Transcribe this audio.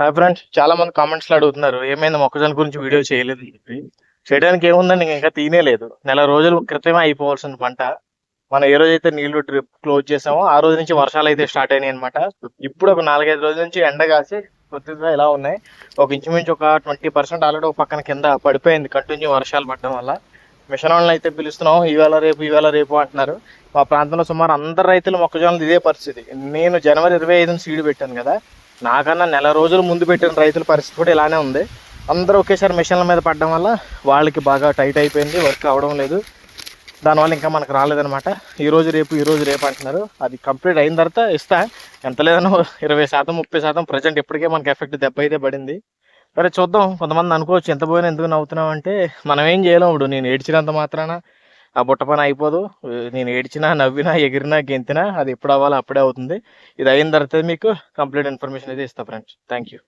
Hi friends చాలా మంది కామెంట్స్లో అడుగుతున్నారు ఏమైంది మొక్కజొన్న గురించి వీడియో చేయలేదు? అని చెప్పి. చేయడానికి ఏముందండి ఇంక ఇంకా తీనేలేదు నెల రోజుల క్రితమే అయిపోవాల్సిన పంట. మనం ఏ రోజైతే నీళ్ళు డ్రిప్ క్లోజ్ చేసామో ఆ రోజు నుంచి వర్షాలు అయితే స్టార్ట్ అయినాయి అనమాట ఇప్పుడు ఒక నాలుగైదు రోజుల నుంచి ఎండ కాసి కొద్దిగా ఇలా ఉన్నాయి. ఒక ఇంచుమించు ఒక ట్వంటీ పర్సెంట్ ఆల్రెడీ ఒక పక్కన కింద పడిపోయింది కంటిన్యూ వర్షాలు పడడం వల్ల. మిషన్ వాళ్ళని అయితే పిలుస్తున్నాం ఈవేళ రేపు ఈవేళ రేపు అంటున్నారు. మా ప్రాంతంలో సుమారు అందరు రైతులు మొక్కజొన్నలు ఇదే పరిస్థితి. నేను జనవరి ఇరవై ఐదున సీడ్ పెట్టాను కదా నాకన్నా నెల రోజులు ముందు పెట్టిన రైతుల పరిస్థితి కూడా ఇలానే ఉంది. అందరూ ఒకేసారి మిషన్ల మీద పడడం వల్ల వాళ్ళకి బాగా టైట్ అయిపోయింది వర్క్ అవడం లేదు. దానివల్ల ఇంకా మనకు రాలేదనమాట ఈరోజు రేపు ఈరోజు రేపు అంటున్నారు. అది కంప్లీట్ అయిన తర్వాత ఇస్తా. ఎంత లేదనో ఇరవై శాతం ముప్పై శాతం ప్రజెంట్ ఇప్పటికే మనకి ఎఫెక్ట్ దెబ్బ అయితే పడింది. సరే చూద్దాం. కొంతమంది అనుకోవచ్చు ఎంత పోయినా ఎందుకు నవ్వుతున్నాం అంటే మనం ఏం చేయలేము ఇప్పుడు. నేను ఏడ్చినంత మాత్రాన ఆ బుట్ట పని అయిపోదు. నేను ఏడ్చినా నవ్వినా ఎగిరినా గెంతినా అది ఎప్పుడు అవ్వాలో అప్పుడే అవుతుంది. ఇది అయిన తర్వాత మీకు కంప్లీట్ ఇన్ఫర్మేషన్ అయితే ఇస్తా ఫ్రెండ్స్. Thank you